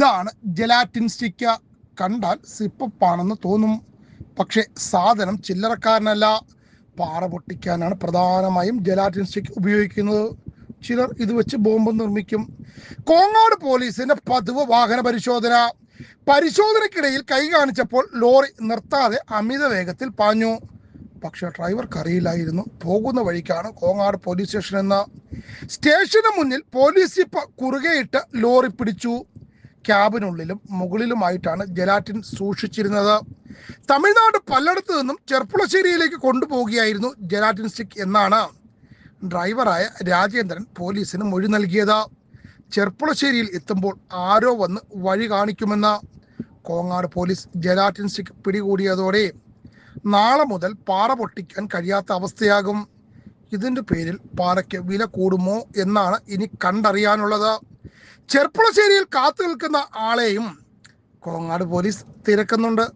ഇതാണ് ജലാറ്റിൻ സ്റ്റിക്ക കണ്ടാൽ സിപ്പപ്പാണെന്ന് തോന്നും. പക്ഷേ സാധനം ചില്ലറക്കാരനല്ല. പാറ പൊട്ടിക്കാനാണ് പ്രധാനമായും ജലാറ്റിൻ സ്റ്റിക്ക് ഉപയോഗിക്കുന്നത്. ചിലർ ഇത് വെച്ച് ബോംബ് നിർമ്മിക്കും. കോങ്ങാട് പോലീസിന്റെ പതിവ് വാഹന പരിശോധന. പരിശോധനയ്ക്കിടയിൽ കൈ കാണിച്ചപ്പോൾ ലോറി നിർത്താതെ അമിത വേഗത്തിൽ പാഞ്ഞു. പക്ഷെ ഡ്രൈവർക്ക് അറിയില്ലായിരുന്നു പോകുന്ന വഴിക്കാണ് കോങ്ങാട് പോലീസ് സ്റ്റേഷൻ എന്ന സ്റ്റേഷന് മുന്നിൽ പോലീസ് ഇപ്പ കുറുകെയിട്ട് ലോറി പിടിച്ചു. ക്യാബിനുള്ളിലും മുകളിലുമായിട്ടാണ് ജലാറ്റിൻ സൂക്ഷിച്ചിരുന്നത്. തമിഴ്നാട് പലയിടത്തു നിന്നും ചെർപ്പുളശ്ശേരിയിലേക്ക് കൊണ്ടുപോവുകയായിരുന്നു ജലാറ്റിൻ സ്റ്റിക്ക് എന്നാണ് ഡ്രൈവറായ രാജേന്ദ്രൻ പോലീസിന് മൊഴി നൽകിയത്. ചെർപ്പുളശ്ശേരിയിൽ എത്തുമ്പോൾ ആരോ വന്ന് വഴി കാണിക്കുമെന്ന് കോങ്ങാട് പോലീസ് ജലാറ്റിൻ സ്റ്റിക്ക് പിടികൂടിയതോടെ നാളെ മുതൽ പാറ പൊട്ടിക്കാൻ കഴിയാത്ത അവസ്ഥയാകും. ഇതിന്റെ പേരിൽ പാറയ്ക്ക് വില കൂടുമോ എന്നാണ് ഇനി കണ്ടറിയാനുള്ളത്. ചെർപ്പുളശ്ശേരിയിൽ കാത്തു നിൽക്കുന്ന ആളെയും കോങ്ങാട് പോലീസ് തിരക്കുന്നുണ്ട്.